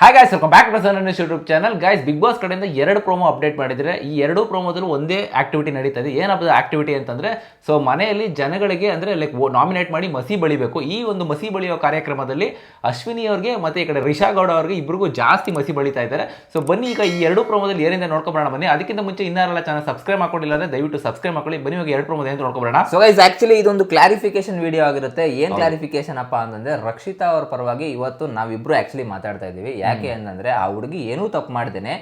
Hi guys welcome back to Sun YouTube channel guys big boss ಕಡೆಯಿಂದ ಎರಡು promo update ಮಾಡಿದರೆ ಈ ಎರಡು ಪ್ರೋಮೋದಲ್ಲೂ ಒಂದೇ ಆಕ್ಟಿವಿಟಿ ನಡೀತಾ ಇದೆ ಏನಪ್ಪ ಆಕ್ಟಿವಿಟಿ ಅಂತಂದರೆ ಸೊ ಮನೆಯಲ್ಲಿ ಜನಗಳಿಗೆ ಅಂದರೆ ಲೈಕ್ ನಾಮಿನೇಟ್ ಮಾಡಿ ಮಸಿ ಬಳಿಬೇಕು. ಈ ಒಂದು ಮಸಿ ಬಳಿಯೋ ಕಾರ್ಯಕ್ರಮದಲ್ಲಿ ಅಶ್ವಿನಿ ಅವರಿಗೆ ಮತ್ತೆ ಈ ಕಡೆ ರಿಷಾ ಗೌಡ ಅವ್ರಿಗೆ ಇಬ್ಬರಿಗೂ ಜಾಸ್ತಿ ಮಸಿ ಬಳಿತಾ ಇದ್ದಾರೆ. ಸೊ ಬನ್ನಿ ಈಗ ಈ ಎರಡು ಪ್ರೋಮೋದಲ್ಲಿ ಏನಿಂದ ನೋಡ್ಕೊಬೋಣ ಬನ್ನಿ. ಅದಕ್ಕಿಂತ ಮುಂಚೆ ಇನ್ನಾರೆಲ್ಲ ಚಾನಲ್ ಸಬ್ಸ್ಕ್ರೈಬ್ ಮಾಡ್ಕೊಂಡಿಲ್ಲ ಅಂದರೆ ದಯವಿಟ್ಟು ಸಬ್ಸ್ಕ್ರೈಬ್ ಮಾಡ್ಕೊಳ್ಳಿ. ಬನ್ನಿ ಇವಾಗ ಎರಡು ಪ್ರೋಮೋದ ಏನು ನೋಡ್ಕೊಬೋಣ ಸೊ ಗೈಸ್ ಆ್ಯಕ್ಚುಲಿ ಇದೊಂದು ಕ್ಲಾರಿಫಿಕೇಶನ್ ವಿಡಿಯೋ ಆಗಿರುತ್ತೆ. ಏನು ಕ್ಲಾರಿಫಿಕೇಶನ್ ಅಪ್ಪ ಅಂತಂದರೆ ರಕ್ಷಿತಾ ಅವ್ರ ಪರವಾಗಿ ಇವತ್ತು ನಾವಿಬ್ಬರು ಆ್ಯಕ್ಚುಲಿ ಮಾತಾಡ್ತಾ ಇದೀವಿ ಯಾಕೆ ಅಂತಂದ್ರೆ ಆ ಹುಡುಗಿ ಏನೂ ತಪ್ಪು ಮಾಡ್ದೇನೆ.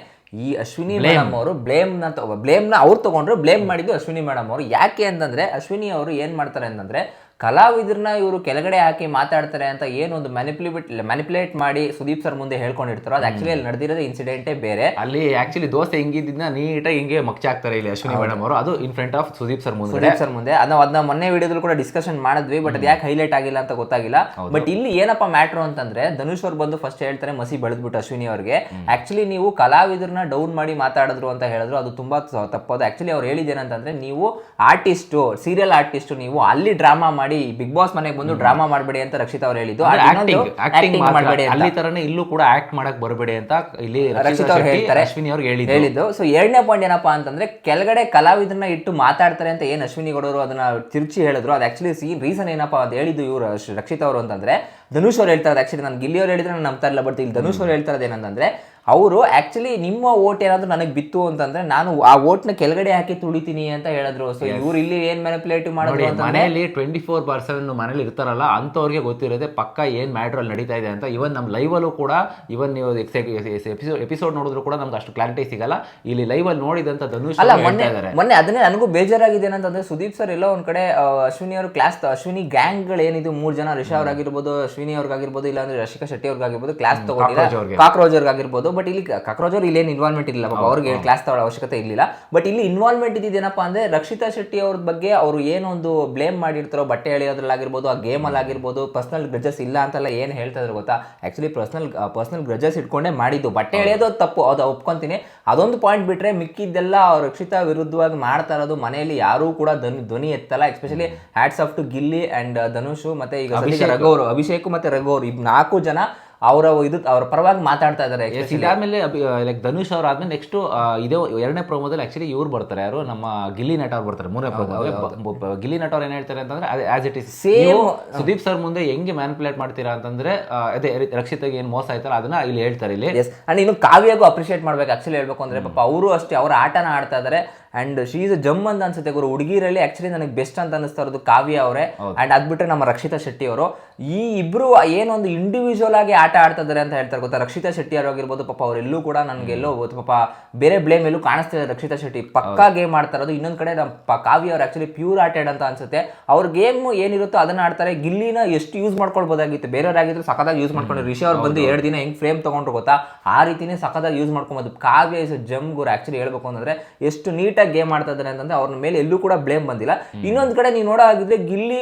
ಈ ಅಶ್ವಿನಿ ಮೇಡಮ್ ಅವರು ಬ್ಲೇಮ್ನ ಬ್ಲೇಮ್ನ ಅವ್ರು ತಗೊಂಡ್ರು ಬ್ಲೇಮ್ ಮಾಡಿದ್ದು ಅಶ್ವಿನಿ ಮೇಡಮ್ ಅವರು. ಯಾಕೆ ಅಂತಂದ್ರೆ ಅಶ್ವಿನಿ ಅವರು ಏನ್ ಮಾಡ್ತಾರೆ ಅಂತಂದ್ರೆ ಕಲಾವಿದ್ರನ್ನ ಇವರು ಕೆಳಗಡೆ ಹಾಕಿ ಮಾತಾಡ್ತಾರೆ ಅಂತ ಏನೊಂದು ಮ್ಯಾನಿಪುಲೇಟ್ ಮ್ಯಾನಿಪುಲೇಟ್ ಮಾಡಿ ಸುದೀಪ್ ಸರ್ ಮುಂದೆ ಹೇಳ್ಕೊಂಡಿರ್ತಾರೋ ಅದು ಆಕ್ಚುಲಿ ಅಲ್ಲಿ ನಡೆದಿರೋದು ಇನ್ಸಿಡೆಂಟೇ ಬೇರೆ. ಅಲ್ಲಿ ಆಕ್ಚುಲಿ ದೋಸೆ ಹಿಂಗಿದ್ದ ನೀಟಾಗಿ ಹಿಂಗೆ ಮಕ್ಚಾಕ್ತಾರೆ ಇಲ್ಲಿ ಅಶ್ವಿನಿ ಮೇಡಮ್ ಅವರು. ಅದು in front of Sudeep sir ಮುಂದೆ. ಸುದೀಪ್ ಸರ್ ಮುಂದೆ. ಅದನ್ನ ಅದನ್ನ ಮೊನ್ನೆ ವಿಡಿಯೋದಲ್ಲಿ ಕೂಡ ಡಿಸ್ಕಷನ್ ಮಾಡಿದ್ವಿ ಬಟ್ ಅದು ಯಾಕೆ ಹೈಲೈಟ್ ಆಗಿಲ್ಲ ಅಂತ ಗೊತ್ತಾಗಿಲ್ಲ. ಬಟ್ ಇಲ್ಲಿ ಏನಪ್ಪ ಮ್ಯಾಟ್ರು ಅಂತಂದ್ರೆ ಧನುಷ್ ಅವ್ರು ಬಂದು ಫಸ್ಟ್ ಹೇಳ್ತಾರೆ ಮಸಿ ಬೆಳೆದ್ಬಿಟ್ಟು ಅಶ್ವಿನಿ ಅವ್ರಿಗೆ. ಆಕ್ಚುಲಿ ನೀವು ಕಲಾವಿದರನ್ನ ಡೌನ್ ಮಾಡಿ ಮಾತಾಡಿದ್ರು ಅಂತ ಹೇಳಿದ್ರು ಅದು ತುಂಬಾ ತಪ್ಪು. ತಪ್ಪದು ಆಕ್ಚುಲಿ ಅವ್ರು ಹೇಳಿದ್ದೇನಂತಂದ್ರೆ ನೀವು ಆರ್ಟಿಸ್ಟು ಸೀರಿಯಲ್ ಆರ್ಟಿಸ್ಟ್ ನೀವು ಅಲ್ಲಿ ಡ್ರಾಮಾ ಮಾಡಿ ಬಿಗ್ ಬಾಸ್ ಮನೆಗೆ ಬಂದು ಡ್ರಾಮಾ ಮಾಡಬೇಡಿ ಅಂತ ರಕ್ಷಿತ್ ಅವ್ರು ಹೇಳಿದ್ದು. ಆಕ್ಟಿಂಗ್ ಆಕ್ಟಿಂಗ್ ಮಾಡಬೇಡಿ ಅಲ್ಲಿ ತರನೇ ಇಲ್ಲೂ ಕೂಡ ಆಕ್ಟ್ ಮಾಡಕ್ ಬರಬೇಡಿ ಅಂತ ಇಲ್ಲಿ ರಕ್ಷಿತ್ ಅವ್ರು ಹೇಳ್ತಾರೆ. ಅಶ್ವಿನಿ ಅವ್ರು ಹೇಳಿದ್ರು ಹೇಳಿದ್ದು. ಸೊ ಎರಡನೇ ಪಾಯಿಂಟ್ ಏನಪ್ಪಾ ಅಂತಂದ್ರೆ ಕೆಳಗಡೆ ಕಲಾವಿದರನ್ನ ಇಟ್ಟು ಮಾತಾಡ್ತಾರೆ ಅಂತ ಏನ್ ಅಶ್ವಿನಿ ಗೌಡರು ಅದನ್ನ ತಿರುಚಿ ಹೇಳಿದ್ರು. ಅದು ಆಕ್ಚುಲಿ ಸೀನ್ ರೀಸನ್ ಏನಪ್ಪಾ ಅದು ಹೇಳಿದ್ದು ಇವರು ರಕ್ಷಿತ್ ಅವರು ಅಂತಂದ್ರೆ ಧನುಷ್ ಅವ್ರು ಹೇಳ್ತಾರೆ. ಆಕ್ಚುಲಿ ನಾನು ಗಿಲ್ಲಿ ಅವ್ರು ಹೇಳಿದ್ರೆ ನಾನು ನಂಬ್ತಾ ಇಲ್ಲ ಬಟ್ ಇಲ್ಲಿ ಧನುಷ್ ಅವ್ರು ಹೇಳ್ತಾರೆ ಏನಂತಂದ್ರೆ ಅವರು ಆಕ್ಚುಲಿ ನಿಮ್ಮ ಓಟ್ ಏನಾದ್ರು ನನಗೆ ಬಿತ್ತು ಅಂತಂದ್ರೆ ನಾನು ಆ ಓಟ್ನ ಕೆಳಗಡೆ ಹಾಕಿ ತುಳಿತೀನಿ ಅಂತ ಹೇಳಿದ್ರು. ಸೊ ಇವ್ರು ಇಲ್ಲಿ ಏನ್ ಮ್ಯಾನಿಪುಲೇಟಿವ್ ಅಂತ ಮನೆಯಲ್ಲಿ ಟ್ವೆಂಟಿ ಫೋರ್ ಸೆವೆನ್ ಮನೇಲಿ ಇರ್ತಾರಲ್ಲ ಅಂತವ್ರಿಗೆ ಗೊತ್ತಿರುತ್ತೆ ಪಕ್ಕ ಏನ್ ಮ್ಯಾಟ್ರ್ ಅಲ್ಲಿ ನಡೀತಾ ಇದೆ ಅಂತ. ಇವನ್ ನಮ್ಮ ಲೈವ್ ಅಲ್ಲೂ ಕೂಡ ಇವನ್ ನೀವು ಎಪಿಸೋಡ್ ಎಪಿಸೋಡ್ ನೋಡಿದ್ರು ಕೂಡ ನಮ್ಗೆ ಅಷ್ಟು ಕ್ಲಾರಿಟಿ ಸಿಗಲ್ಲ. ಇಲ್ಲಿ ಲೈವ್ ಅಲ್ಲಿ ನೋಡಿದಂತ ಧನುಷ್ ಅಲ್ಲ ಮೊನ್ನೆ ಮೊನ್ನೆ ಅದನ್ನೇ ನನಗೂ ಬೇಜಾರಾಗಿದೆ ಏನಂತಂದ್ರೆ ಸುದೀಪ್ ಸರ್ ಎಲ್ಲೋ ಒಂದ್ ಕಡೆ ಅಶ್ವಿನಿ ಅವರು ಕ್ಲಾಸ್ ಅಶ್ವಿನಿ ಗ್ಯಾಂಗ್ಗಳು ಏನಿದು ಮೂರ್ ಜನ ರಿಷಾ ಅವ್ರಾಗಿರ್ಬೋದು ಅಶ್ವಿನಿ ಅವ್ರಿಗಾಗಿರ್ಬೋದು ಇಲ್ಲಾಂದ್ರೆ ರಶಿಕಾ ಶೆಟ್ಟಿ ಅವ್ರಿಗಾಗಿರ್ಬೋದು ಕ್ಲಾಸ್ ತಗೊಂಡಿಲ್ಲ. ಕಾಕ್ರೋಜ್ ಅವ್ರಿಗಾಗಿರ್ಬೋದು. ಬಟ್ ಇಲ್ಲಿ ಕಾಕ್ರೋಜ್ ಅವ್ರು ಇಲ್ಲೇನು ಇನ್ವಾಲ್ವ್ಮೆಂಟ್ ಇಲ್ಲ ಪಾಪ ಅವ್ರಿಗೆ ಕ್ಲಾಸ್ ತಗೊಳ್ಳೋ ಅವಶ್ಯಕತೆ ಇರಲಿಲ್ಲ. ಬಟ್ ಇಲ್ಲಿ ಇನ್ವಾಲ್ವ್ಮೆಂಟ್ ಇದೇನಪ್ಪ ಅಂದ್ರೆ ರಕ್ಷಿತಾ ಶೆಟ್ಟಿ ಅವ್ರ ಬಗ್ಗೆ ಅವರು ಏನೊಂದು ಬ್ಲೇಮ್ ಮಾಡಿರ್ತಾರೋ ಬಟ್ಟೆ ಎಳೆಯೋದ್ರಲ್ಲಾಗಿರ್ಬೋದು ಆ ಗೇಮ್ ಆಗಿರ್ಬೋದು ಪರ್ಸನಲ್ ಗ್ರಜಸ್ ಇಲ್ಲ ಅಂತೆಲ್ಲ ಏನು ಹೇಳ್ತಾ ಇದ್ರು ಗೊತ್ತಾ? ಆಕ್ಚುಲಿ ಪರ್ಸನಲ್ ಪರ್ಸನಲ್ ಗ್ರಜಸ್ ಇಟ್ಕೊಂಡೇ ಮಾಡಿದ್ದು. ಬಟ್ಟೆ ಎಳೆಯೋದು ತಪ್ಪು ಅದು ಒಪ್ಕೊಂತೀನಿ. ಅದೊಂದು ಪಾಯಿಂಟ್ ಬಿಟ್ರೆ ಮಿಕ್ಕಿದ್ದೆಲ್ಲ ಅವ್ರು ರಕ್ಷಿತಾ ವಿರುದ್ಧವಾಗಿ ಮಾಡ್ತಾ ಇರೋದು ಮನೆಯಲ್ಲಿ ಯಾರೂ ಕೂಡ ಧ್ವನಿ ಧ್ವನಿ ಎತ್ತಲ್ಲ. Especially hats off to Gilli and Dhanush ಮತ್ತೆ ಈಗ ರಘೋರ್ ರಘು ಅವರು ಅಭಿಷೇಕ್ ಮತ್ತೆ ರಘು ಅವರು ಇವ್ ನಾಲ್ಕು ಜನ ಅವರ ಇದು ಅವ್ರ ಪರವಾಗಿ ಮಾತಾಡ್ತಾ ಇದ್ದಾರೆ ಇದಾದ್ಮೇಲೆ ಲೈಕ್ ಧನುಷ್ ಅವ್ರ ಆದ್ಮೇಲೆ ನೆಕ್ಸ್ಟ್ ಇದೇ ಎರಡನೇ ಪ್ರೋಮೋದಲ್ಲಿ ಆಕ್ಚುಲಿ ಇವ್ರು ಬರ್ತಾರೆ ಯಾರು? ನಮ್ಮ ಗಿಲ್ಲಿ ನಟ ಅವ್ರು ಬರ್ತಾರೆ ಮೂರನೇ ಪ್ರೋಮೋ ಗಿಲ್ಲಿ ನಟ ಅವ್ರು ಏನ್ ಹೇಳ್ತಾರೆ ಅಂತಂದ್ರೆ as it is same Sudeep sir ಮುಂದೆ ಹೆಂಗೆ ಮ್ಯಾನ್ಪುಲೇಟ್ ಮಾಡ್ತೀರಾ ಅಂತಂದ್ರೆ ಅದೇ ರಕ್ಷಿತಾಗಿ ಏನ್ ಮೋಸ ಆಯ್ತಲ್ಲ ಅದನ್ನ ಇಲ್ಲಿ ಹೇಳ್ತಾರೆ ಇಲ್ಲಿ. ಎಸ್ ಅಂಡ್ ಇನ್ನು ಕಾವ್ಯಗೂ ಅಪ್ರಿಷಿಯೇಟ್ ಮಾಡ್ಬೇಕು ಆಕ್ಚುಲಿ ಹೇಳ್ಬೇಕು ಅಂದ್ರೆ ಪಾಪ ಅವರು ಅಷ್ಟೇ ಅವ್ರ ಆಟನ ಆಡ್ತಾ ಇದಾರೆ ಅಂಡ್ ಶೀಸ್ ಜಮ್ ಅಂತ ಅನ್ಸುತ್ತೆ ಗುರು ಹುಡುಗಿರಲ್ಲಿ ಆಕ್ಚುಲಿ ನನಗೆ ಬೆಸ್ಟ್ ಅಂತ ಅನಿಸ್ತಾ ಇರೋದು ಕಾವ್ಯ ಅವರೇ. ಅಂಡ್ ಅದ್ಬಿಟ್ರೆ ನಮ್ಮ ರಕ್ಷಿತಾ ಶೆಟ್ಟಿ ಅವರು ಈ ಇಬ್ರು ಏನೊಂದು ಇಂಡಿವಿಜುವಲ್ ಆಗಿ ಆಟ ಆಡ್ತಿದ್ದಾರೆ ಅಂತ ಹೇಳ್ತಾರೆ ಗೊತ್ತಾ? ರಕ್ಷಿತಾ ಶೆಟ್ಟಿ ಆಗಿರ್ಬೋದು ಪಾಪ ಅವರೆಲ್ಲೂ ಕೂಡ ನನಗೆ ಎಲ್ಲೋ ಗೊತ್ತು ಪಾಪ ಬೇರೆ ಬ್ಲೇಮ್ ಎಲ್ಲೂ ಕಾಣಿಸ್ತಿದೆ ರಕ್ಷಿತಾ ಶೆಟ್ಟಿ. ಪಕ್ಕಾ ಗೇಮ್ ಆಡ್ತಾ ಇರೋದು ಇನ್ನೊಂದ್ ಕಡೆ ನಮ್ಮ ಕಾವ್ಯ ಅವ್ರು ಆ್ಯಕ್ಚುಲಿ ಪ್ಯೂರ್ ಆಟೆಡ್ ಅಂತ ಅನ್ಸುತ್ತೆ. ಅವ್ರ ಗೇಮ್ ಏನಿರುತ್ತೋ ಅದನ್ನ ಆಡ್ತಾರೆ. ಗಿಲ್ಲಿನ ಎಷ್ಟು ಯೂಸ್ ಮಾಡ್ಕೊಳ್ಬೋದಾಗಿತ್ತು. ಬೇರೆಯವರಾಗಿದ್ರು ಸಖತ್ತಾಗಿ ಯೂಸ್ ಮಾಡ್ಕೊಂಡು ರಿಷಿ ಅವ್ರು ಬಂದು ಎರಡು ದಿನ ಹೆಂಗೆ ಫ್ರೇಮ್ ತಗೊಂಡ್ರು ಗೊತ್ತಾ? ಆ ರೀತಿನೇ ಸಖತ್ತಾಗಿ ಯೂಸ್ ಮಾಡ್ಕೊಬೋದು. ಕಾವ್ಯ ಇಸ್ ಜಮ್ ಗುರು. ಆಕ್ಚುಲಿ ಹೇಳ್ಬೇಕು ಅಂತಂದ್ರೆ ಎಷ್ಟು ನೀಟಾಗಿ ಗೇಮ್ ಆಡ್ತಾ ಇದ್ದಾರೆ ಅಂತಂದ್ರೆ ಅವ್ರ ಮೇಲೆ ಎಲ್ಲೂ ಕೂಡ ಬ್ಲೇಮ್ ಬಂದಿಲ್ಲ. ಇನ್ನೊಂದು ಕಡೆ ನೀವು ನೋಡೋ ಆಗಿದ್ರೆ ಗಿಲ್ಲಿ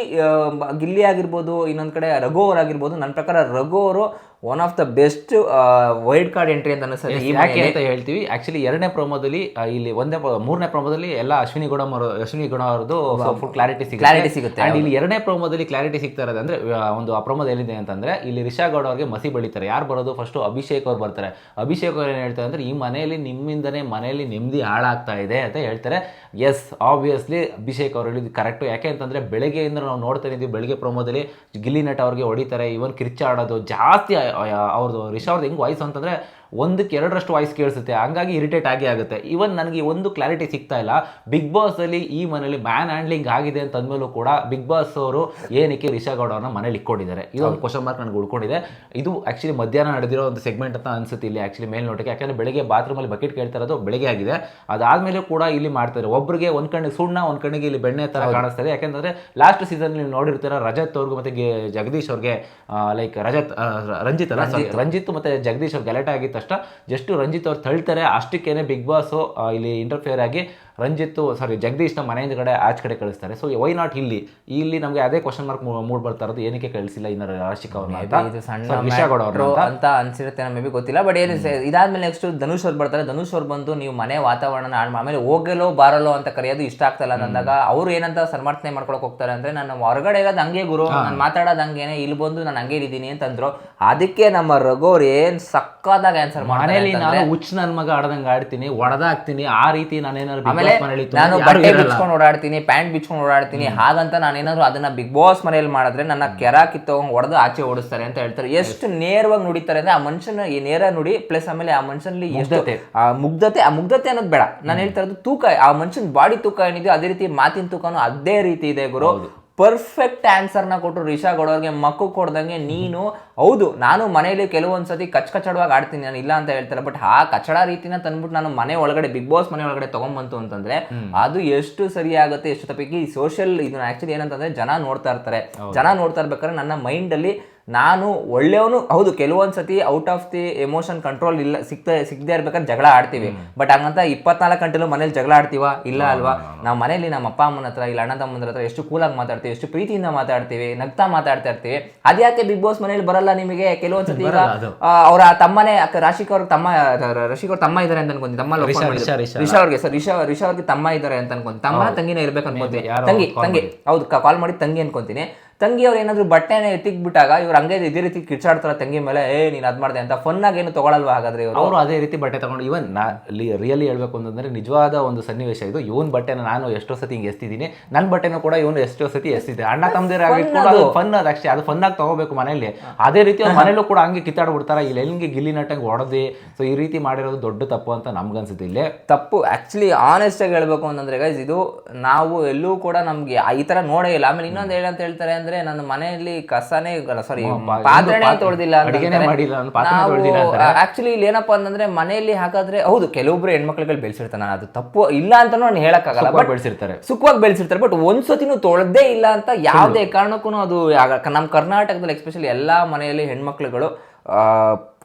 ಗಿಲ್ಲಿ ಆಗಿರ್ಬೋದು ಇನ್ನೊಂದು ಕಡೆ ರಘು ಅವರಾಗಿರ್ಬೋದು. ನನ್ನ ಪ್ರಕಾರ ರಘು ಅವರು one of the best wild card entry ಅಂತ ಅನಿಸ್ತದೆ ಈ ಯಾಕೆ ಅಂತ ಹೇಳ್ತೀವಿ. ಆಕ್ಚುಲಿ ಎರಡನೇ ಪ್ರೊಮೋದಲ್ಲಿ ಇಲ್ಲಿ ಒಂದೇ ಮೂರನೇ ಪ್ರೊಮೋದಲ್ಲಿ ಎಲ್ಲ ಅಶ್ವಿನಿ ಗೌಡ ಅವರು ಅಶ್ವಿನಿ ಗೌಡ ಅವರದು ಫುಲ್ ಕ್ಲಾರಿಟಿ ಸಿಗುತ್ತೆ. ಕ್ಲಾರಿಟಿ ಸಿಗುತ್ತೆ, ಇಲ್ಲಿ ಎರಡನೇ ಪ್ರೊಮೋದಲ್ಲಿ ಕ್ಲಾರಿಟಿ ಸಿಗ್ತಾ ಇರೋದು ಅಂದ್ರೆ ಒಂದು ಆ ಪ್ರೋಮೋದ ಏನಿದೆ ಅಂತಂದ್ರೆ ಇಲ್ಲಿ ರಿಷಾ ಗೌಡ ಅವ್ರಿಗೆ ಮಸಿ ಬೆಳಿತಾರೆ. ಯಾರು ಬರೋದು? ಫಸ್ಟ್ ಅಭಿಷೇಕ್ ಅವ್ರು ಬರ್ತಾರೆ. ಅಭಿಷೇಕ್ ಅವ್ರು ಏನು ಹೇಳ್ತಾರೆ ಅಂದ್ರೆ ಈ ಮನೆಯಲ್ಲಿ ನಿಮ್ಮಿಂದನೇ ಮನೆಯಲ್ಲಿ ನೆಮ್ಮದಿ ಹಾಳಾಗ್ತಾ ಇದೆ ಅಂತ ಹೇಳ್ತಾರೆ. ಎಸ್ ಆಬ್ವಿಯಸ್ಲಿ ಅಭಿಷೇಕ್ ಅವರು ಹೇಳಿದ್ದು ಕರೆಕ್ಟು ಯಾಕೆ ಅಂತಂದ್ರೆ ಬೆಳಗ್ಗೆಯಿಂದ ನಾವು ನೋಡ್ತಾ ಇದ್ದೀವಿ ಬೆಳಗ್ಗೆ ಪ್ರೊಮೋದಲ್ಲಿ ಗಿಲ್ಲಿ ನಟ ಅವ್ರಿಗೆ ಹೊಡಿತಾರೆ ಇವನ್ ಕಿರ್ಚಾಡೋದು ಜಾಸ್ತಿ ಅವ್ರದ್ದು ರಿಷಾ ಅವ್ರದ್ದು ಹೆಂಗೆ ವಾಯ್ಸ್ ಅಂತಂದ್ರೆ ಒಂದಕ್ಕೆ ಎರಡರಷ್ಟು ವಾಯ್ಸ್ ಕೇಳಿಸುತ್ತೆ. ಹಂಗಾಗಿ ಇರಿಟೇಟ್ ಆಗೇ ಆಗುತ್ತೆ. ಈವನ್ ನನಗೆ ಒಂದು ಕ್ಲಾರಿಟಿ ಸಿಗ್ತಾ ಇಲ್ಲ. ಬಿಗ್ ಬಾಸ್ ಅಲ್ಲಿ ಈ ಮನೇಲಿ ಮ್ಯಾನ್ ಹ್ಯಾಂಡ್ಲಿಂಗ್ ಆಗಿದೆ ಅಂತ ಅಂದ್ಮೇಲೂ ಕೂಡ ಬಿಗ್ ಬಾಸ್ ಅವರು ಏನಕ್ಕೆ ರಿಷಾ ಗೌಡ ಅವ್ರನ್ನ ಮನೇಲಿ ಇಟ್ಕೊಂಡಿದ್ದಾರೆ. ಇದು ಒಂದು ಕ್ವಶನ್ ಮಾರ್ಕ್ ನನಗೆ ಉಳ್ಕೊಂಡಿದೆ. ಇದು ಆಕ್ಚುಲಿ ಮಧ್ಯಾಹ್ನ ನಡೆದಿರೋ ಒಂದು ಸೆಗ್ಮೆಂಟ್ ಅಂತ ಅನ್ಸುತ್ತೆ ಇಲ್ಲಿ ಆಕ್ಚುಲಿ ಮೇಲ್ನೋಟಕ್ಕೆ. ಯಾಕಂದ್ರೆ ಬೆಳಗ್ಗೆ ಬಾತ್ರೂಮ್ ಅಲ್ಲಿ ಬಕೆಟ್ ಕೇಳ್ತಾ ಇರೋದು ಬೆಳಗ್ಗೆ ಆಗಿದೆ. ಅದಾದ್ಮೇಲೆ ಕೂಡ ಇಲ್ಲಿ ಮಾಡ್ತಾರೆ ಒಬ್ಬರಿಗೆ ಒಂದ್ ಕಣ್ಣಿಗೆ ಸುಣ್ಣ ಒಂದ್ ಕಣ್ಣಿಗೆ ಇಲ್ಲಿ ಬೆಣ್ಣೆ ತರ ಕಾಣಿಸ್ತಾ ಇದೆ. ಯಾಕಂದ್ರೆ ಲಾಸ್ಟ್ ಸೀಸನ್ ನೀವು ನೋಡಿರ್ತೀರ ರಜತ್ ಅವ್ರಿಗೂ ಮತ್ತೆ ಜಗದೀಶ್ ಅವ್ರಿಗೆ ಲೈಕ್ ರಜತ್ ರಂಜಿತ್ ಅಲ್ಲ ರಂಜಿತ್. ಮತ್ತೆ ಜಗದೀಶ್ ಅವ್ರು ಗಲಾಟೆ ಆಗಿದ ತಕ್ಷಣ ಜಸ್ಟ್ ರಂಜಿತ್ ಅವ್ರು ತಳ್ತಾರೆ ಅಷ್ಟಕ್ಕೇನೆ ಬಿಗ್ ಬಾಸ್ ಇಲ್ಲಿ ಇಂಟರ್ಫಿಯರ್ ಆಗಿ ರಂಜಿತ್ ಸಾರಿ ಜಗದೀಶ್ನ ಮನೆಯಿಂದ ಕಡೆ ಆಚೆ ಕಡೆ ಕಳಿಸ್ತಾರೆ. ಸೊ ವೈ ನಾಟ್ ಇಲ್ಲಿ? ಇಲ್ಲಿ ನಮಗೆ ಅದೇ ಕ್ವಶನ್ ಮಾರ್ಕ್ ಮೂಡ್ ಬರ್ತಾ ಇರೋದು ಏನಕ್ಕೆ ಕಳಿಸಿಲ್ಲ ಇನ್ನು ರಾಶಿಕ್ ಅವ್ರನ್ನ ಅಂತ? ಅನ್ಸಿರುತ್ತೆ ಮೇ ಬಿ ಗೊತ್ತಿಲ್ಲ. ಬಟ್ ಏನು ಇದಾದ್ಮೇಲೆ ನೆಕ್ಸ್ಟ್ ಧನುಷ್ ಅವ್ರು ಬರ್ತಾರೆ. ಧನುಷ್ ಅವ್ರು ಬಂದು ನೀವು ಮನೆ ವಾತಾವರಣ ಆಮೇಲೆ ಹೋಗಲೋ ಬಾರಲೋ ಅಂತ ಕರೆಯೋದು ಇಷ್ಟ ಆಗ್ತಲ್ಲ ಅಂದಾಗ ಅವ್ರು ಏನಂತ ಸಮರ್ಥನೆ ಮಾಡ್ಕೊಳಕ್ ಹೋಗ್ತಾರೆ ಅಂದ್ರೆ ನಾನು ಹೊರಗಡೆ ಇರೋದು ಹಂಗೆ ಗುರು. ನಾನು ಮಾತಾಡೋದು ಹಂಗೇನೆ. ಇಲ್ಲಿ ಬಂದು ನಾನು ಹಂಗೆ ಇದ್ದೀನಿ ಅಂತಂದ್ರು. ಅದಕ್ಕೆ ನಮ್ಮ ರಘು ಅವ್ರು ಏನ್ ಸಕ್ಕದಾಗ ಆನ್ಸರ್ ಮನೇಲಿ ನಾನು ಹುಚ್ಚ ನನ್ನ ಮಗ ಆಡ್ದಂಗೆ ಆಡ್ತೀನಿ ಒಡದಾಗ್ತೀನಿ ಆ ರೀತಿ ನಾನೇನಾದ್ರು ಆಮೇಲೆ ನಾನು ಬಟ್ಟೆ. ಬಿಚ್ಕೊಂಡು ಓಡಾಡ್ತೀನಿ ಪ್ಯಾಂಟ್ ಬಿಚ್ಕೊಂಡು ಓಡಾಡ್ತೀನಿ ಹಾಗಂತ ನಾನೇನಾದ್ರು ಅದನ್ನ ಬಿಗ್ ಬಾಸ್ ಮನೆಯಲ್ಲಿ ಮಾಡಿದ್ರೆ ನನ್ನ ಕೆರ ಕಿತ್ತೋಗ್ ಹೊಡೆದು ಆಚೆ ಓಡಿಸ್ತಾರೆ ಅಂತ ಹೇಳ್ತಾರೆ. ಎಷ್ಟು ನೇರವಾಗಿ ನುಡಿತಾರೆ ಅಂದ್ರೆ ಆ ಮನುಷ್ಯನ ಈ ನೇರ ನುಡಿ ಪ್ಲಸ್ ಆಮೇಲೆ ಆ ಮನುಷ್ಯನಲ್ಲಿ ಎಷ್ಟು. ಆ ಮುಗ್ಧತೆ ಆ ಮುಗ್ಧತೆ ಅನ್ನೋದು ಬೇಡ. ನಾನು ಹೇಳ್ತಾ ಇರೋದು ತೂಕ ಆ ಮನುಷ್ಯನ ಬಾಡಿ ತೂಕ ಏನಿದೆಯೋ ಅದೇ ರೀತಿ ಮಾತಿನ ತೂಕನು ಅದೇ ರೀತಿ ಇದೆ ಗುರು. ಪರ್ಫೆಕ್ಟ್ ಆನ್ಸರ್ನ ಕೊಟ್ಟರು ರಿಷಾ ಗೌಡವ್ರಿಗೆ ಮಕ್ಕು ಕೊಡ್ದಂಗೆ ನೀನು ಹೌದು ನಾನು ಮನೆಯಲ್ಲಿ ಕೆಲವೊಂದ್ಸತಿ ಕಚ್ ಕಚ್ಚಡವಾಗಿ ಆಡ್ತೀನಿ ನಾನು ಇಲ್ಲ ಅಂತ ಹೇಳ್ತಾರೆ ಬಟ್ ಆ ಕಚಡ ರೀತಿನ ತಂದ್ಬಿಟ್ಟು ನಾನು ಮನೆ ಒಳಗಡೆ ಬಿಗ್ ಬಾಸ್ ಮನೆ ಒಳಗಡೆ ತಗೊಂಬಂತು ಅಂತಂದ್ರೆ ಅದು ಎಷ್ಟು ಸರಿ ಆಗುತ್ತೆ ಎಷ್ಟು ತಪ್ಪಿಗೆ ಈ ಸೋಷಿಯಲ್ ಇದನ್ನ ಆಕ್ಚುಲಿ ಏನಂತಂದ್ರೆ ಜನ ನೋಡ್ತಾ ಇರ್ತಾರೆ. ಜನ ನೋಡ್ತಾ ಇರ್ಬೇಕಾದ್ರೆ ನನ್ನ ಮೈಂಡ್ ಅಲ್ಲಿ ನಾನು ಒಳ್ಳೆಯವನು ಹೌದು ಕೆಲವೊಂದ್ಸತಿ out of the emotion control ಇಲ್ಲ ಸಿಗ್ತಾ ಸಿಗದೇ ಇರ್ಬೇಕಾದ್ರೆ ಜಗಳ ಆಡ್ತೀವಿ. ಬಟ್ ಹಂಗಂತ ಇಪ್ಪತ್ನಾಲ್ಕು ಗಂಟೆಲೂ ಮನೇಲಿ ಜಗಳ ಆಡ್ತೀವ? ಇಲ್ಲ ಅಲ್ವಾ? ನಾವು ಮನೇಲಿ ನಮ್ಮ ಅಪ್ಪ ಅಮ್ಮನ ಹತ್ರ ಇಲ್ಲ ಅಣ್ಣ ತಮ್ಮನ ಹತ್ರ ಎಷ್ಟು ಕೂಲಾಗಿ ಮಾತಾಡ್ತೀವಿ ಎಷ್ಟು ಪ್ರೀತಿಯಿಂದ ಮಾತಾಡ್ತೀವಿ ನಗ್ತಾ ಮಾತಾಡ್ತಾ ಇರ್ತೀವಿ. ಅದ್ಯಾಕೆ ಬಿಗ್ ಬಾಸ್ ಮನೇಲಿ ಬರಲ್ಲ ನಿಮಗೆ? ಕೆಲವೊಂದ್ಸತಿ ಈಗ ಅವರ ತಮ್ಮನೇ ಅಕ್ಕ ರಾಶಿಕ್ ಅವ್ರಿಗೆ ತಮ್ಮ ರಶಿಕ್ ಅವ್ರ ತಮ್ಮ ಇದಾರೆ ಅಂತ ಅನ್ಕೊಂತೀನಿ ತಮ್ಮ ರಿಷಾ, ಅವ್ರಿಗೆ ಸರ್ ರಿಷಾ ರಿಷಾ ಅವ್ರಿಗೆ ತಮ್ಮ ಇದ್ದಾರೆ ಅಂತ ಅನ್ಕೊಂತೀನಿ. ತಮ್ಮ ತಂಗಿನೇ ಇರ್ಬೇಕು ಅನ್ಕೊಂತೀನಿ ಯಾರೋ ತಂಗಿ ತಂಗಿ. ಹೌದು ಕಾಲ್ ಮಾಡಿ ತಂಗಿ ಅನ್ಕೊಂತೀನಿ. ತಂಗಿ ಅವ್ರು ಏನಾದ್ರು ಬಟ್ಟೆನ ಎತ್ತಿಕ್ಬಿಟ್ಟಾಗ ಇವ್ರು ಹಂಗೆ ಇದೇ ರೀತಿ ಕಿರ್ಚಾಡ್ತಾರೆ ತಂಗಿ ಮೇಲೆ ಏ ನೀನು ಅದ್ ಮಾಡ್ದೆ. ಅಂತ ಫನ್ನಾಗಿ ಏನು ತಗೊಳಲ್ವಾ ಹಾಗಾದ್ರೆ ಇವರು? ಅವರು ಅದೇ ರೀತಿ ಬಟ್ಟೆ ತಗೊಂಡು ಇವನ್ ನಾ ರಿಯಲಿ ಹೇಳ್ಬೇಕು ಅಂತಂದ್ರೆ ನಿಜವಾದ ಒಂದು ಸನ್ನಿವೇಶ ಇದು. ಇವನ್ ಬಟ್ಟೆನ ನಾನು ಎಷ್ಟೋ ಸತಿ ಹಿಂಗೆ ಎಸ್ತಿದ್ದೀನಿ. ನನ್ನ ಬಟ್ಟೆನೂ ಕೂಡ ಇವನು ಎಷ್ಟೋ ಸತಿ ಎಸ್ತಿದ್ದೆ. ಅಣ್ಣ ತಮ್ಮದೇರಾಗೆ ಕೂಡ ಅದು ಫನ್ ಅದು ಅಷ್ಟೇ ಅದು ಫನ್ನಾಗಿ ಆಗಿ ತಗೋಬೇಕು ಮನೇಲಿ ಅದೇ ರೀತಿ ಅವ್ರ ಮನೇಲೂ ಕೂಡ ಹಂಗೆ ಕಿತ್ತಾಡ್ಬಿಡ್ತಾರ. ಇಲ್ಲಿ ಹೆಂಗೆ ಗಿಲ್ಲಿ ನಟ್ಟಂಗೆ ಹೊಡೆದಿ. ಸೊ ಈ ರೀತಿ ಮಾಡಿರೋದು ದೊಡ್ಡ ತಪ್ಪು ಅಂತ ನಮ್ಗನ್ಸುತ್ತೆ ಇಲ್ಲೇ. ತಪ್ಪು. ಆಕ್ಚುಲಿ ಆನೆಸ್ಟ್ ಆಗಿ ಹೇಳ್ಬೇಕು ಅಂತಂದ್ರೆ ಗೈಸ್ ಇದು ನಾವು ಎಲ್ಲೂ ಕೂಡ ನಮಗೆ ಈ ತರ ನೋಡೇ ಇಲ್ಲ. ಆಮೇಲೆ ಇನ್ನೊಂದು ಹೇಳಂತ ಹೇಳ್ತಾರೆ ಅಂದ್ರೆ ನನ್ನ ಮನೆಯಲ್ಲಿ ಕಸನೇ ಸಾರಿ ಪಾತ್ರೆನೇ ತೊಳೆದಿಲ್ಲ. ಆಕ್ಚುಲಿ ಇಲ್ಲಿ ಏನಪ್ಪಾ ಅಂತಂದ್ರೆ ಮನೆಯಲ್ಲಿ ಹಾಗಾದ್ರೆ ಹೌದು ಕೆಲವೊಬ್ರು ಹೆಣ್ಮಕ್ಳುಗಳು ಬೆಳೆಸಿರ್ತಾನೆ ನಾನು ಅದು ತಪ್ಪು ಇಲ್ಲ ಅಂತ ನಾನು ಹೇಳಕ್ಕಾಗಲ್ಲ ಬಟ್ ಬೆಳೆಸಿರ್ತಾರೆ. ಸುಖವಾಗಿ ಬೆಳೆಸಿರ್ತಾರೆ ಬಟ್ ಒಂದ್ಸತಿನೂ ತೊಳೆದೇ ಇಲ್ಲ ಅಂತ ಯಾವುದೇ ಕಾರಣಕ್ಕೂ ಅದು ನಮ್ಮ ಕರ್ನಾಟಕದಲ್ಲಿ ಎಸ್ಪೆಷಲಿ ಎಲ್ಲಾ ಮನೆಯಲ್ಲಿ ಹೆಣ್ಮಕ್ಳುಗಳು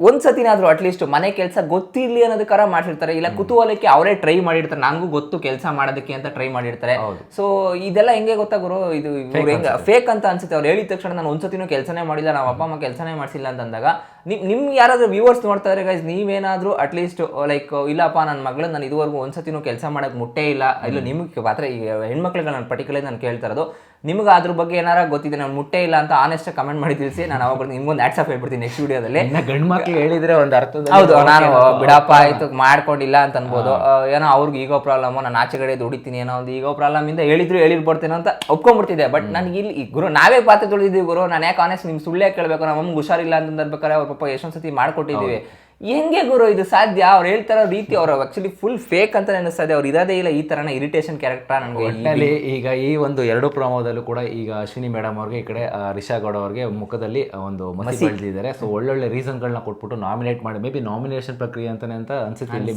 ಆ, ಒಂದ್ಸತಿನಾದ್ರೂ ಅಟ್ಲೀಸ್ಟ್ ಮನೆ ಕೆಲಸ ಗೊತ್ತಿರ್ಲಿ ಅನ್ನೋದಕ್ಕರ ಮಾಡಿರ್ತಾರೆ ಇಲ್ಲ ಕುತೂಹಲಕ್ಕೆ ಅವರೇ ಟ್ರೈ ಮಾಡಿರ್ತಾರೆ. ನನಗೂ ಗೊತ್ತು ಕೆಲಸ ಮಾಡೋದಕ್ಕೆ ಅಂತ ಟ್ರೈ ಮಾಡಿರ್ತಾರೆ. ಸೊ ಇದೆಲ್ಲ ಹೆಂಗೆ ಗೊತ್ತಾ ಗುರು? ಇದು ಇವ್ರು ಹೆಂಗ ಫೇಕ್ ಅಂತ ಅನ್ಸುತ್ತೆ. ಅವ್ರು ಹೇಳಿದ ತಕ್ಷಣ ನಾನು ಒಂದ್ಸತಿನೂ ಕೆಲಸನೇ ಮಾಡಿಲ್ಲ ನಮ್ಮ ಅಪ್ಪ ಅಮ್ಮ ಕೆಲಸನೇ ಮಾಡಿಸಿಲ್ಲ ಅಂತಂದಾಗ ನಿಮ್ ನಿಮ್ಗೆ ಯಾರಾದ್ರೂ ವ್ಯೂವರ್ಸ್ ನೋಡ್ತಾ ಇದ್ರೆ ಗೈಸ್ ನೀವೇನಾದ್ರೂ ಅಟ್ಲೀಸ್ಟ್ ಲೈಕ್ ಇಲ್ಲಪ್ಪ ನನ್ನ ಮಗಳು ನಾನು ಇದುವರೆಗೂ ಒಂದ್ಸತಿನೂ ಕೆಲಸ ಮಾಡಕ್ ಮುಟ್ಟೇ ಇಲ್ಲ. ಇಲ್ಲ ನಿಮ್ಗೆ ಮಾತ್ರ ಈ ಹೆಣ್ಮಕ್ಳಿಗೆ ನಾನು ಪರ್ಟಿಕ್ಯುಲರ್ ನಾನು ಕೇಳ್ತಾ ಇರೋದು. ನಿಮ್ಗೆ ಅದ್ರ ಬಗ್ಗೆ ಏನಾರ ಗೊತ್ತಿದೆ ನಾನು ಮುಟ್ಟೇ ಇಲ್ಲ ಅಂತ ಆನೆಸ್ಟ್ ಕಮೆಂಟ್ ಮಾಡಿ ತಿಳಿಸಿ. ನಾನು ಅವಾಗ ನಿಮ್ಗೊಂದು ಆಟ್ಸಪ್ ಹೇಳ್ಬಿಡ್ತೀನಿ ನೆಕ್ಸ್ಟ್ ವಿಡಿಯೋದಲ್ಲಿ ಗಂಡ್ ಹೇಳಿದ್ರೆ ಒಂದು ಅರ್ಥದಲ್ಲಿ ಹೌದು ನಾನು ಬಿಡಪ್ಪ ಆಯ್ತು ಮಾಡ್ಕೊಂಡಿಲ್ಲ ಅಂತ ಅನ್ಬೋದು ಏನೋ ಅವ್ರಿಗೆ ಈಗೋ ಪ್ರಾಬ್ಲಮ್ ನಾನು ಆಚೆಗಡೆ ದುಡಿತೀನಿ ಏನೋ ಒಂದು ಈಗೋ ಪ್ರಾಬ್ಲಮ್ ಇಂದ ಹೇಳಿದ್ರು ಹೇಳಿರ್ಬರ್ತೇನೆ ಅಂತ ಒಪ್ಕೊಂಡ್ಬಿಡ್ತಿದ್ದೆ. ಬಟ್ ನನಗೆ ಇಲ್ಲಿ ಗುರು ನಾವೇ ಪಾತ್ರ ತುಳಿದಿದ್ದೀವಿ ಗುರು. ನಾನು ಯಾಕೆ ಆನೆಸ್ಟ್ ನಿಮ್ ಸುಳ್ಳೇ ಕೇಳಬೇಕು ಅಮ್ಮಗೆ ಹುಷಾರಿಲ್ಲ ಅಂತ ಬೇಕಾದ್ರೆ ಅವ್ರ ಪಾಪ ಎಷ್ಟೊಂದ್ ಸತಿ ಮಾಡ್ಕೊಟ್ಟಿದ್ದೀವಿ ಹೆಂಗೆ ಗುರು ಇದು ಸಾಧ್ಯ? ಅವ್ರು ಹೇಳ್ತಾರೋ ರೀತಿ ಅವ್ರು ಆಕ್ಚುಲಿ ಫುಲ್ ಫೇಕ್ ಅಂತ ಅನ್ನಿಸ್ತದೆ ಅವ್ರು ಇರೋದೇ ಇಲ್ಲ ಈ ತರನ ಇರಿಟೇಷನ್ ಕ್ಯಾರೆಕ್ಟರ್ ನನಗೆ. ಒಟ್ಟಿನಲ್ಲಿ ಈಗ ಈ ಒಂದು ಎರಡು ಪ್ರಮೋದಲ್ಲೂ ಕೂಡ ಈಗ ಅಶ್ವಿನಿ ಮೇಡಮ್ ಅವ್ರಿಗೆ ಈ ಕಡೆ ರಿಷಾ ಗೌಡ ಅವ್ರಿಗೆ ಮುಖದಲ್ಲಿ ಒಂದು ಮಸಿ ಬೆಳೆದಿದ್ದಾರೆ. ಸೊ ಒಳ್ಳೊಳ್ಳೆ ರೀಸನ್ಗಳನ್ನ ಕೊಟ್ಬಿಟ್ಟು ನಾಮಿನೇಟ್ ಮಾಡಿ ಮೇ ಬಿ ನಾಮಿನೇಷನ್ ಪ್ರಕ್ರಿಯೆ ಅಂತಾನೆ ಅಂತ ಅನ್ಸುತ್ತೆ ಇಲ್ಲಿ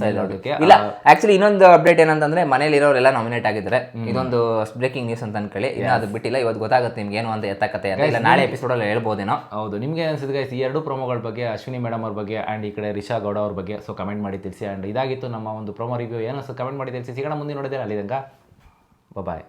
ಇಲ್ಲ ಆಕ್ಚುಲಿ ಇನ್ನೊಂದು ಅಪ್ಡೇಟ್ ಏನಂತಂದ್ರೆ ಮನೇಲಿ ಇರೋರೆಲ್ಲ ನಾಮಿನೇಟ್ ಆಗಿದ್ದಾರೆ. ಇದೊಂದು ಬ್ರೇಕಿಂಗ್ ನ್ಯೂಸ್ ಅಂತ ಅನ್ಕೊಳ್ಳಿ. ಇನ್ನು ಅದು ಬಿಟ್ಟಿಲ್ಲ. ಇವತ್ತು ಗೊತ್ತಾಗುತ್ತೆ ನಿಮ್ಗೆ ಏನು ಅಂತ ಎತ್ತಕತೆ ಇಲ್ಲ ನಾಳೆ ಎಪಿಸೋಡ್ ಅಲ್ಲಿ ಹೇಳ್ಬೋದೇನೋ. ಹೌದು ನಿಮ್ಗೆ ಅನ್ಸುತ್ತೆ ಈ ಎರಡು ಪ್ರೊಮೋಗಳ ಬಗ್ಗೆ ಅಶ್ವಿನಿ ಮೇಡಮ್ ಅವ್ರ ಬಗ್ಗೆ ಆ್ಯಂಡ್ ಈ ಕಡೆ ರಿಷಾ ಗೌಡ ಅವ್ರ ಬಗ್ಗೆ. ಸೊ ಕಮೆಂಟ್ ಮಾಡಿ ತಿಳಿಸಿ. ಆ್ಯಂಡ್ ಇದಾಗಿತ್ತು ನಮ್ಮ ಒಂದು ಪ್ರೊಮೋ ರಿವ್ಯೂ ಏನೋ ಸೊ ಕಮೆಂಟ್ ಮಾಡಿ ತಿಳಿಸಿ. ಸಿಗೋಣ ಮುಂದೆ ನೋಡಿದ್ರೆ ಅಲ್ಲಿ ಬಾಯ್